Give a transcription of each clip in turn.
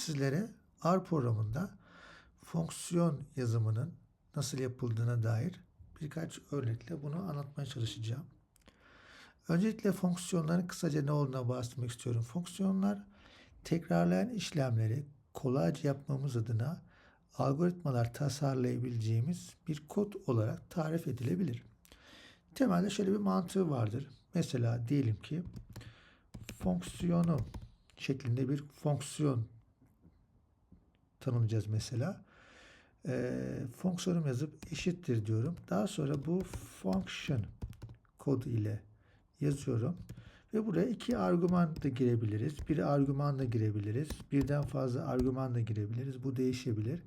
sizlere R programında fonksiyon yazımının nasıl yapıldığına dair birkaç örnekle bunu anlatmaya çalışacağım. Öncelikle fonksiyonların kısaca ne olduğuna bahsetmek istiyorum. Fonksiyonlar tekrarlayan işlemleri kolayca yapmamız adına algoritmalar tasarlayabileceğimiz bir kod olarak tarif edilebilir. Temelde şöyle bir mantığı vardır. Mesela diyelim ki fonksiyonu şeklinde bir fonksiyon tanımlayacağız mesela. Ee, fonksiyonum yazıp eşittir diyorum. Daha sonra bu function kodu ile yazıyorum. Ve buraya iki argüman da girebiliriz. Bir argüman da girebiliriz. Birden fazla argüman da girebiliriz. Bu değişebilir.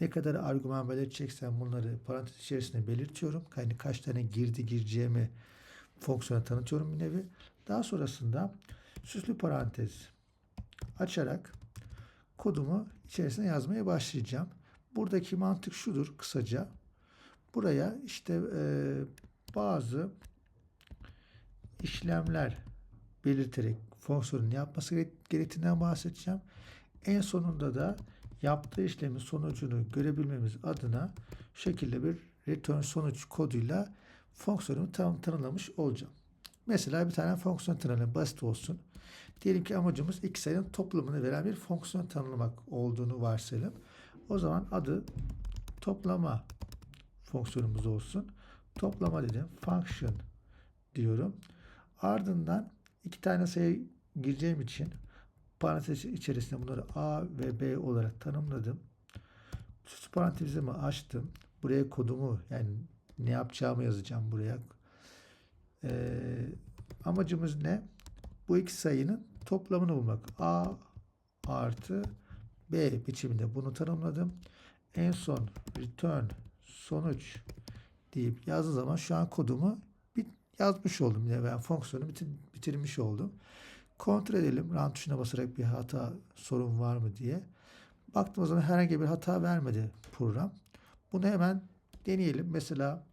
Ne kadar argüman belirteceksem bunları parantez içerisinde belirtiyorum. Yani kaç tane girdi gireceğimi fonksiyona tanıtıyorum bir nevi. Daha sonrasında süslü parantez açarak kodumu içerisine yazmaya başlayacağım. Buradaki mantık şudur kısaca. Buraya işte e, bazı işlemler belirterek fonksiyonun yapması gerektiğinden bahsedeceğim. En sonunda da yaptığı işlemin sonucunu görebilmemiz adına şekilde bir return sonuç koduyla fonksiyonumu tanımlamış olacağım. Mesela bir tane fonksiyon tanımlayalım. Basit olsun. Diyelim ki amacımız iki sayının toplamını veren bir fonksiyon tanımlamak olduğunu varsayalım. O zaman adı toplama fonksiyonumuz olsun. Toplama dedim. Function diyorum. Ardından iki tane sayı gireceğim için parantez içerisinde bunları A ve B olarak tanımladım. Süs parantezimi açtım. Buraya kodumu yani ne yapacağımı yazacağım buraya. Ee, amacımız ne? Bu iki sayının toplamını bulmak. A artı B biçiminde bunu tanımladım. En son return sonuç deyip yazdığı zaman şu an kodumu yazmış oldum. Yani ben fonksiyonu bitir, bitirmiş oldum. Kontrol edelim. Run tuşuna basarak bir hata sorun var mı diye. Baktım o zaman herhangi bir hata vermedi program. Bunu hemen deneyelim. Mesela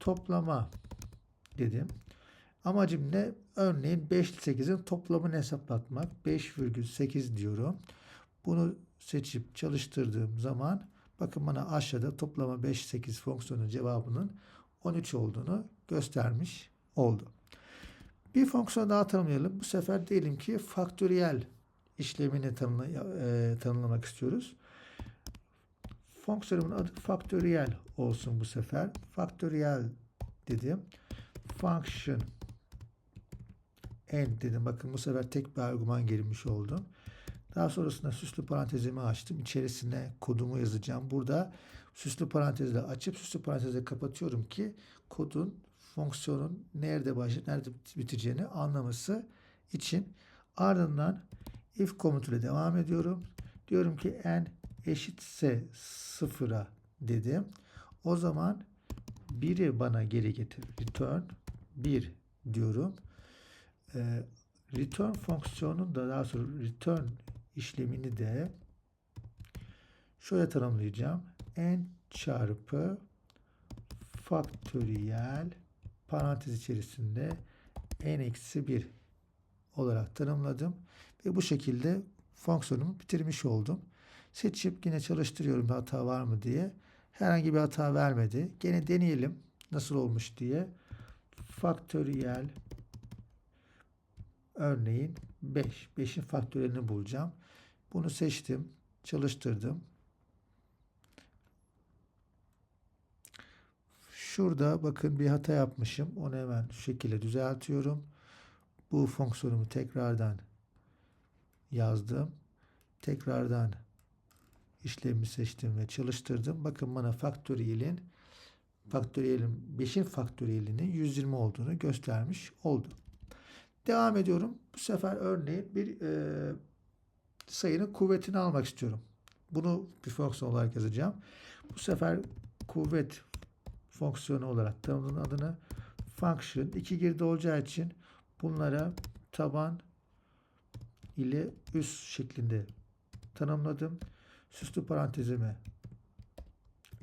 toplama dedim. Amacım ne? Örneğin 5 ile 8'in toplamını hesaplatmak. 5,8 diyorum. Bunu seçip çalıştırdığım zaman bakın bana aşağıda toplama 5 8 fonksiyonun cevabının 13 olduğunu göstermiş oldu. Bir fonksiyon daha tanımlayalım. Bu sefer diyelim ki faktöriyel işlemini tanımla, e, tanımlamak istiyoruz. Fonksiyonumun adı faktöriyel olsun bu sefer. Faktöriyel dedim. Function n dedim. Bakın bu sefer tek bir argüman girmiş oldum. Daha sonrasında süslü parantezimi açtım. İçerisine kodumu yazacağım. Burada süslü parantezle açıp süslü parantezle kapatıyorum ki kodun fonksiyonun nerede başlayıp nerede biteceğini anlaması için ardından if komutuyla devam ediyorum. Diyorum ki n eşitse sıfıra dedim. O zaman 1'i bana geri getir. Return 1 diyorum. Ee, return fonksiyonun da daha sonra return işlemini de şöyle tanımlayacağım. n çarpı faktöriyel parantez içerisinde n eksi 1 olarak tanımladım. Ve bu şekilde fonksiyonumu bitirmiş oldum. Seçip yine çalıştırıyorum bir hata var mı diye. Herhangi bir hata vermedi. Gene deneyelim nasıl olmuş diye. Faktöriyel örneğin 5. 5'in faktöriyelini bulacağım. Bunu seçtim. Çalıştırdım. Şurada bakın bir hata yapmışım. Onu hemen şu şekilde düzeltiyorum. Bu fonksiyonumu tekrardan yazdım. Tekrardan işlemi seçtim ve çalıştırdım. Bakın bana faktöriyelin faktöriyelin 5'in faktöriyelinin 120 olduğunu göstermiş oldu. Devam ediyorum. Bu sefer örneğin bir e, sayının kuvvetini almak istiyorum. Bunu bir fonksiyon olarak yazacağım. Bu sefer kuvvet fonksiyonu olarak tanımladım adını function iki girdi olacağı için bunlara taban ile üst şeklinde tanımladım. Süslü parantezimi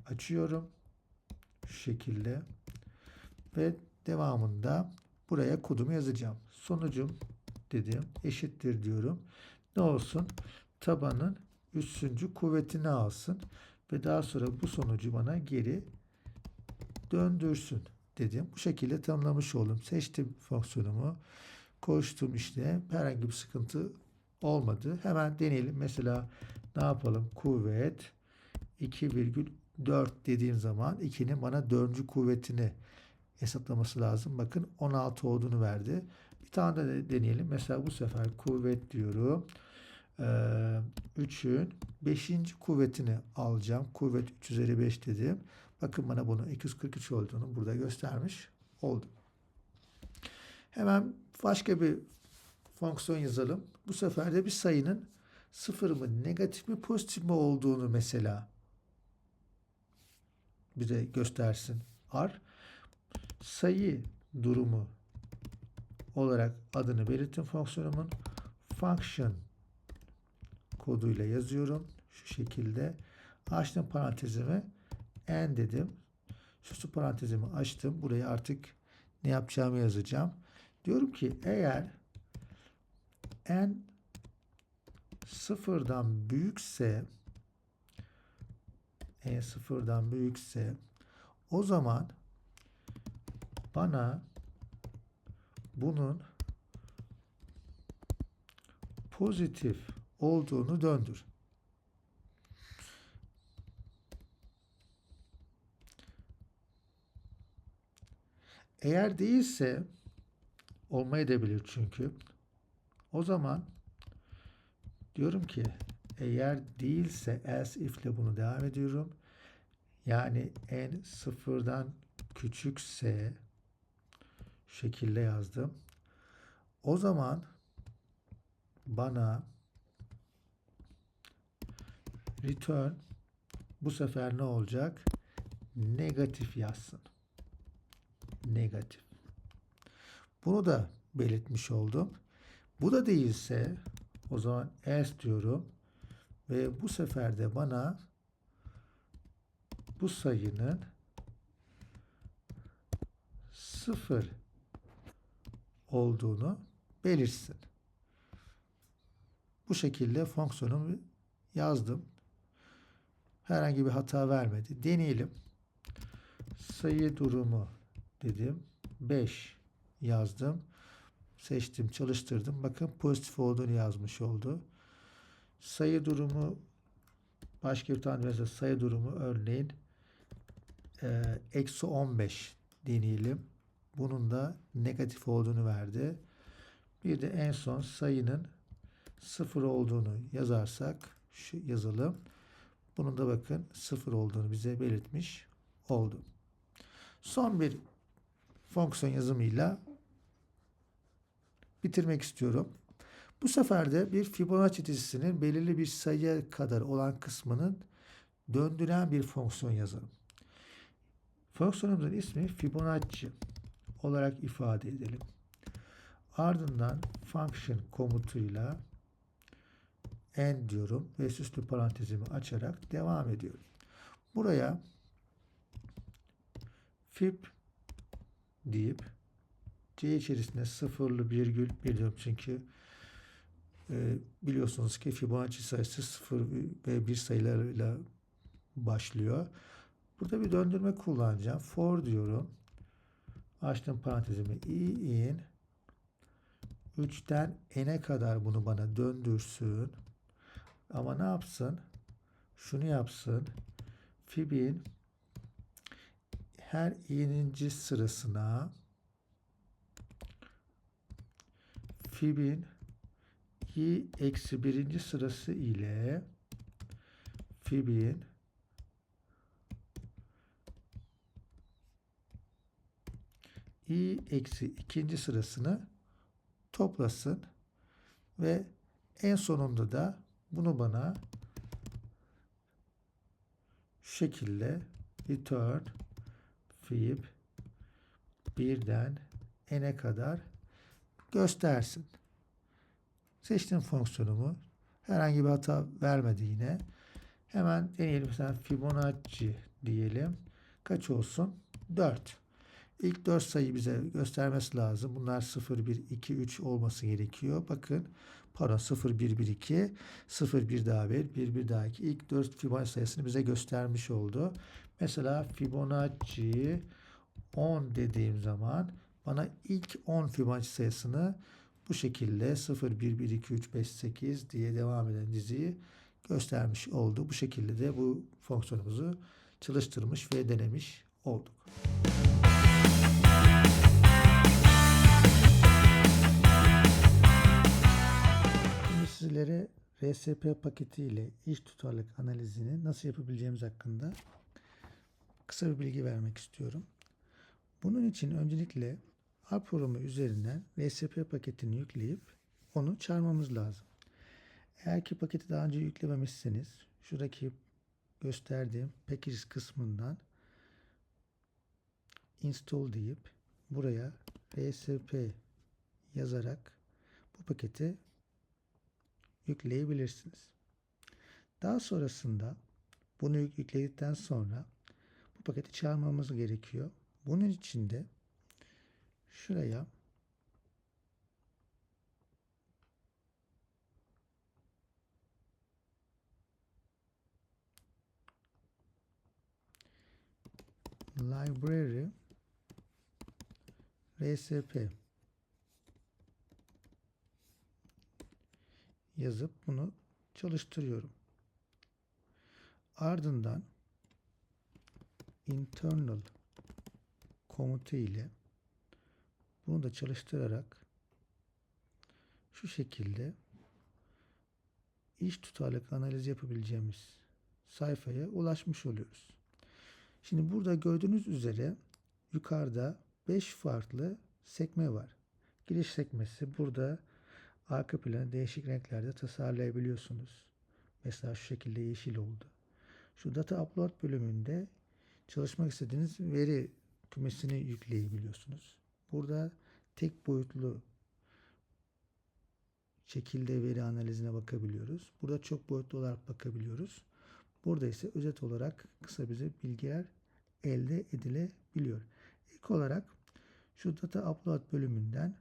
açıyorum. Şu şekilde ve devamında buraya kodumu yazacağım. Sonucum dedim eşittir diyorum. Ne olsun? Tabanın üçüncü kuvvetini alsın ve daha sonra bu sonucu bana geri döndürsün dedim. Bu şekilde tanımlamış oldum. Seçtim fonksiyonumu. Koştum işte. Herhangi bir sıkıntı olmadı. Hemen deneyelim. Mesela ne yapalım? Kuvvet 2,4 dediğim zaman 2'nin bana dördüncü kuvvetini hesaplaması lazım. Bakın 16 olduğunu verdi. Bir tane de deneyelim. Mesela bu sefer kuvvet diyorum. 3'ün 5. kuvvetini alacağım. Kuvvet 3 üzeri 5 dedim. Bakın bana bunu 243 olduğunu burada göstermiş oldum. Hemen başka bir fonksiyon yazalım. Bu sefer de bir sayının sıfır mı, negatif mi, pozitif mi olduğunu mesela bize göstersin. R sayı durumu olarak adını belirttim fonksiyonumun. Function koduyla yazıyorum. Şu şekilde. Açtım parantezimi. N dedim. Süslü parantezimi açtım. Buraya artık ne yapacağımı yazacağım. Diyorum ki eğer n sıfırdan büyükse n sıfırdan büyükse o zaman bana bunun pozitif olduğunu döndür. Eğer değilse olmayabilir çünkü. O zaman diyorum ki eğer değilse else if ile bunu devam ediyorum. Yani n sıfırdan küçükse şekilde yazdım. O zaman bana return bu sefer ne olacak? Negatif yazsın. Negatif. Bunu da belirtmiş oldum. Bu da değilse o zaman else diyorum ve bu sefer de bana bu sayının sıfır olduğunu belirsin. Bu şekilde fonksiyonumu yazdım. Herhangi bir hata vermedi. Deneyelim. Sayı durumu dedim. 5 yazdım. Seçtim, çalıştırdım. Bakın pozitif olduğunu yazmış oldu. Sayı durumu başka bir tane mesela sayı durumu örneğin e, eksi 15 deneyelim. Bunun da negatif olduğunu verdi. Bir de en son sayının sıfır olduğunu yazarsak şu yazalım. Bunun da bakın sıfır olduğunu bize belirtmiş oldu. Son bir fonksiyon yazımıyla bitirmek istiyorum. Bu sefer de bir Fibonacci dizisinin belirli bir sayıya kadar olan kısmının döndüren bir fonksiyon yazalım. Fonksiyonumuzun ismi Fibonacci olarak ifade edelim. Ardından function komutuyla n diyorum ve süslü parantezimi açarak devam ediyorum. Buraya fib deyip c içerisinde sıfırlı virgül biliyorum çünkü biliyorsunuz ki Fibonacci sayısı sıfır ve bir sayılarıyla başlıyor. Burada bir döndürme kullanacağım. For diyorum. Açtım parantezimi in 3'ten n'e kadar bunu bana döndürsün. Ama ne yapsın? Şunu yapsın. Fib'in her i'ninci sırasına Fib'in i eksi birinci sırası ile Fib'in i eksi ikinci sırasını toplasın ve en sonunda da bunu bana şu şekilde return fib birden n'e kadar göstersin. Seçtim fonksiyonumu. Herhangi bir hata vermedi yine. Hemen deneyelim. Mesela Fibonacci diyelim. Kaç olsun? 4. İlk 4 sayı bize göstermesi lazım. Bunlar 0, 1, 2, 3 olması gerekiyor. Bakın pardon 0, 1, 1, 2, 0, 1 daha 1, 1, 1 daha 2. İlk 4 Fibonacci sayısını bize göstermiş oldu. Mesela Fibonacci 10 dediğim zaman bana ilk 10 Fibonacci sayısını bu şekilde 0, 1, 1, 2, 3, 5, 8 diye devam eden diziyi göstermiş oldu. Bu şekilde de bu fonksiyonumuzu çalıştırmış ve denemiş olduk. Şimdi sizlere RSP paketi ile iş tutarlık analizini nasıl yapabileceğimiz hakkında kısa bir bilgi vermek istiyorum. Bunun için öncelikle A programı üzerinden RSP paketini yükleyip onu çağırmamız lazım. Eğer ki paketi daha önce yüklememişseniz şuradaki gösterdiğim packages kısmından install deyip buraya rsp yazarak bu paketi yükleyebilirsiniz. Daha sonrasında bunu yükledikten sonra bu paketi çağırmamız gerekiyor. Bunun için de şuraya. Library. Rsp yazıp bunu çalıştırıyorum. Ardından internal komutu ile bunu da çalıştırarak şu şekilde iş tutarlık analiz yapabileceğimiz sayfaya ulaşmış oluyoruz. Şimdi burada gördüğünüz üzere yukarıda 5 farklı sekme var. Giriş sekmesi burada arka planı değişik renklerde tasarlayabiliyorsunuz. Mesela şu şekilde yeşil oldu. Şu data upload bölümünde çalışmak istediğiniz veri kümesini yükleyebiliyorsunuz. Burada tek boyutlu şekilde veri analizine bakabiliyoruz. Burada çok boyutlu olarak bakabiliyoruz. Burada ise özet olarak kısa bize bilgiler elde edilebiliyor. İlk olarak şu data upload bölümünden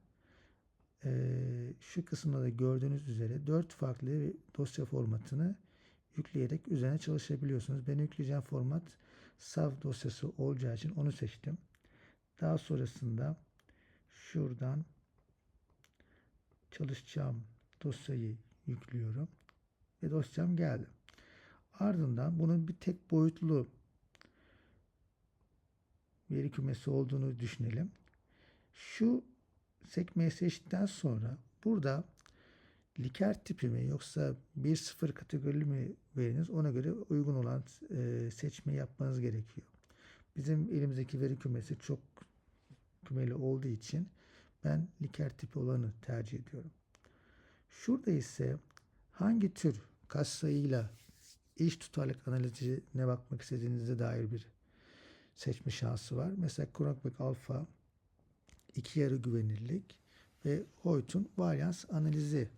şu kısımda da gördüğünüz üzere 4 farklı dosya formatını yükleyerek üzerine çalışabiliyorsunuz. Ben yükleyeceğim format SAV dosyası olacağı için onu seçtim. Daha sonrasında şuradan çalışacağım dosyayı yüklüyorum ve dosyam geldi. Ardından bunun bir tek boyutlu veri kümesi olduğunu düşünelim. Şu sekmeyi seçtikten sonra burada liker tipi mi yoksa 1-0 kategorili mi veriniz ona göre uygun olan e, seçme yapmanız gerekiyor. Bizim elimizdeki veri kümesi çok kümeli olduğu için ben liker tipi olanı tercih ediyorum. Şurada ise hangi tür katsayıyla iş tutarlık analizine bakmak istediğinize dair bir seçme şansı var. Mesela Cronenberg Alpha iki yarı güvenirlik ve Hoyt'un varyans analizi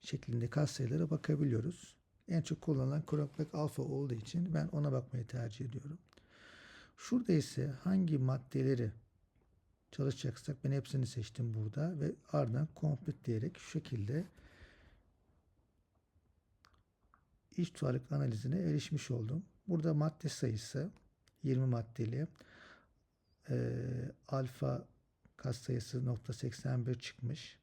şeklinde katsayılara bakabiliyoruz. En çok kullanılan Cronenberg Alpha olduğu için ben ona bakmayı tercih ediyorum. Şurada ise hangi maddeleri çalışacaksak ben hepsini seçtim burada ve ardından complete diyerek şu şekilde iç tutarlık analizine erişmiş oldum. Burada madde sayısı 20 maddeli e, alfa kas sayısı nokta 81 çıkmış.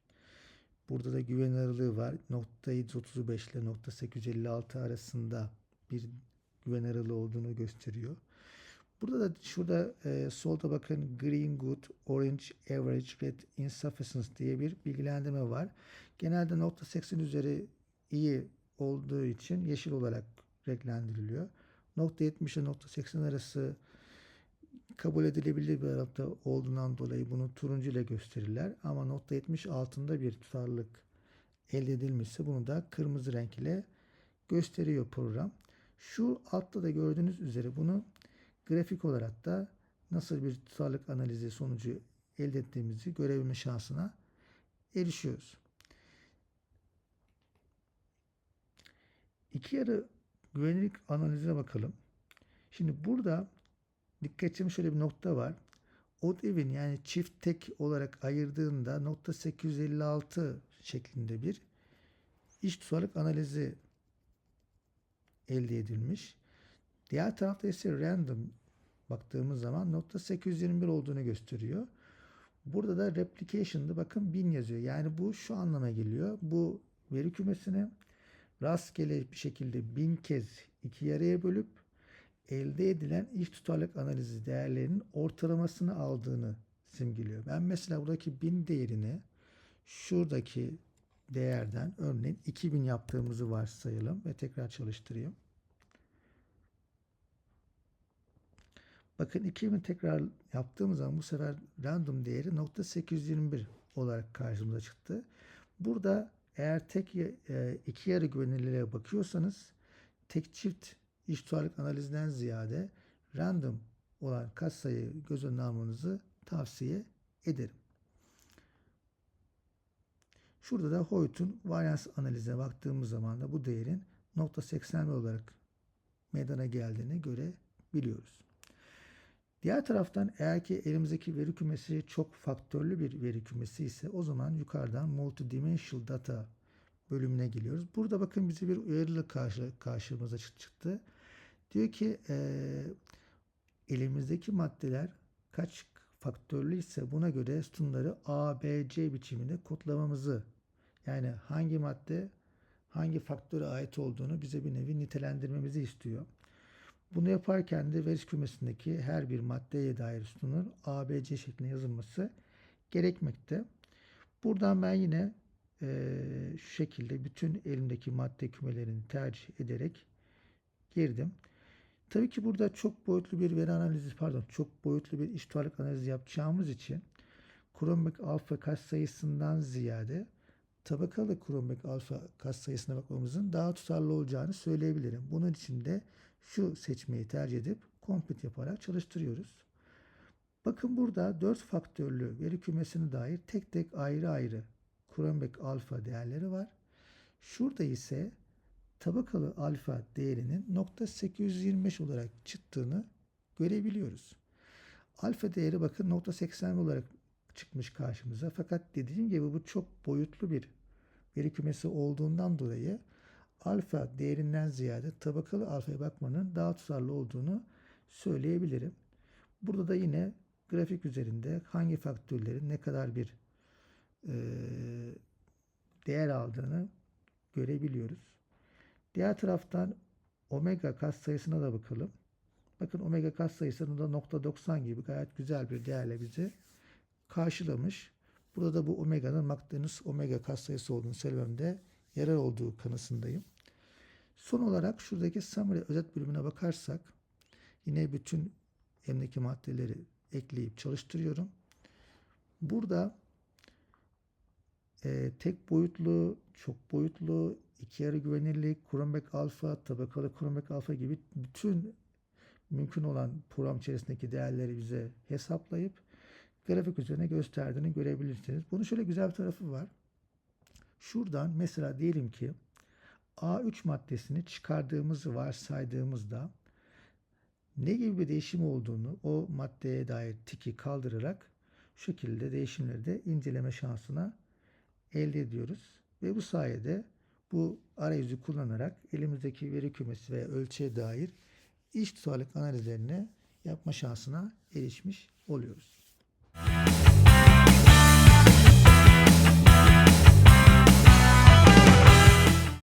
Burada da güven aralığı var. Nokta 735 ile nokta 856 arasında bir güven aralığı olduğunu gösteriyor. Burada da şurada e, solda bakın green good, orange average, red insufficiency diye bir bilgilendirme var. Genelde nokta 80 üzeri iyi olduğu için yeşil olarak renklendiriliyor. Nokta 70 ile nokta 80 arası kabul edilebilir bir aralıkta olduğundan dolayı bunu turuncu ile gösterirler. Ama nokta 70 altında bir tutarlılık elde edilmişse bunu da kırmızı renk ile gösteriyor program. Şu altta da gördüğünüz üzere bunu grafik olarak da nasıl bir tutarlık analizi sonucu elde ettiğimizi görebilme şansına erişiyoruz. İki yarı güvenlik analizine bakalım. Şimdi burada dikkat edeceğim şöyle bir nokta var. odd even yani çift tek olarak ayırdığında nokta 856 şeklinde bir iş tutarlık analizi elde edilmiş. Diğer tarafta ise random baktığımız zaman nokta 821 olduğunu gösteriyor. Burada da replication'da bakın 1000 yazıyor. Yani bu şu anlama geliyor. Bu veri kümesini rastgele bir şekilde 1000 kez iki yarıya bölüp elde edilen iş tutarlık analizi değerlerinin ortalamasını aldığını simgeliyor. Ben mesela buradaki 1000 değerini şuradaki değerden örneğin 2000 yaptığımızı varsayalım ve tekrar çalıştırayım. Bakın 2000 tekrar yaptığımız zaman bu sefer random değeri nokta 821 olarak karşımıza çıktı. Burada eğer tek e, iki yarı güvenilirliğe bakıyorsanız tek çift iş tutarlık analizinden ziyade random olan katsayı göz önüne almanızı tavsiye ederim. Şurada da Hoyt'un varyans analizine baktığımız zaman da bu değerin nokta 81 olarak meydana geldiğini görebiliyoruz. Diğer taraftan eğer ki elimizdeki veri kümesi çok faktörlü bir veri kümesi ise o zaman yukarıdan multidimensional data bölümüne geliyoruz. Burada bakın bize bir uyarıyla karşı, karşımıza çıktı. Diyor ki e, elimizdeki maddeler kaç faktörlü ise buna göre sütunları A, B, C biçiminde kodlamamızı yani hangi madde hangi faktöre ait olduğunu bize bir nevi nitelendirmemizi istiyor. Bunu yaparken de veri kümesindeki her bir maddeye dair sütunun A, B, C şeklinde yazılması gerekmekte. Buradan ben yine e, şu şekilde bütün elimdeki madde kümelerini tercih ederek girdim. Tabii ki burada çok boyutlu bir veri analizi pardon çok boyutlu bir iş tutarlık analizi yapacağımız için Chromebook alfa kaç sayısından ziyade tabakalı Chromebook alfa kaç sayısına bakmamızın daha tutarlı olacağını söyleyebilirim. Bunun için de şu seçmeyi tercih edip compute yaparak çalıştırıyoruz. Bakın burada 4 faktörlü veri kümesine dair tek tek ayrı ayrı Chromebook alfa değerleri var. Şurada ise tabakalı alfa değerinin nokta 825 olarak çıktığını görebiliyoruz. Alfa değeri bakın nokta 80 olarak çıkmış karşımıza. Fakat dediğim gibi bu çok boyutlu bir veri kümesi olduğundan dolayı alfa değerinden ziyade tabakalı alfaya bakmanın daha tutarlı olduğunu söyleyebilirim. Burada da yine grafik üzerinde hangi faktörlerin ne kadar bir e, değer aldığını görebiliyoruz. Diğer taraftan omega kat sayısına da bakalım. Bakın omega kat sayısının da nokta 90 gibi gayet güzel bir değerle bizi karşılamış. Burada da bu omega'nın McDonald's omega kat sayısı olduğunu söylememde yarar olduğu kanısındayım. Son olarak şuradaki summary özet bölümüne bakarsak yine bütün elimdeki maddeleri ekleyip çalıştırıyorum. Burada e, tek boyutlu, çok boyutlu, iki yarı güvenirlik, Chromebook alfa, tabakalı Chromebook alfa gibi bütün mümkün olan program içerisindeki değerleri bize hesaplayıp grafik üzerine gösterdiğini görebilirsiniz. Bunun şöyle güzel bir tarafı var. Şuradan mesela diyelim ki A3 maddesini çıkardığımızı varsaydığımızda ne gibi bir değişim olduğunu o maddeye dair tiki kaldırarak şu şekilde değişimleri de inceleme şansına elde ediyoruz. Ve bu sayede bu arayüzü kullanarak elimizdeki veri kümesi ve ölçüye dair iş tutarlık analizlerini yapma şansına erişmiş oluyoruz.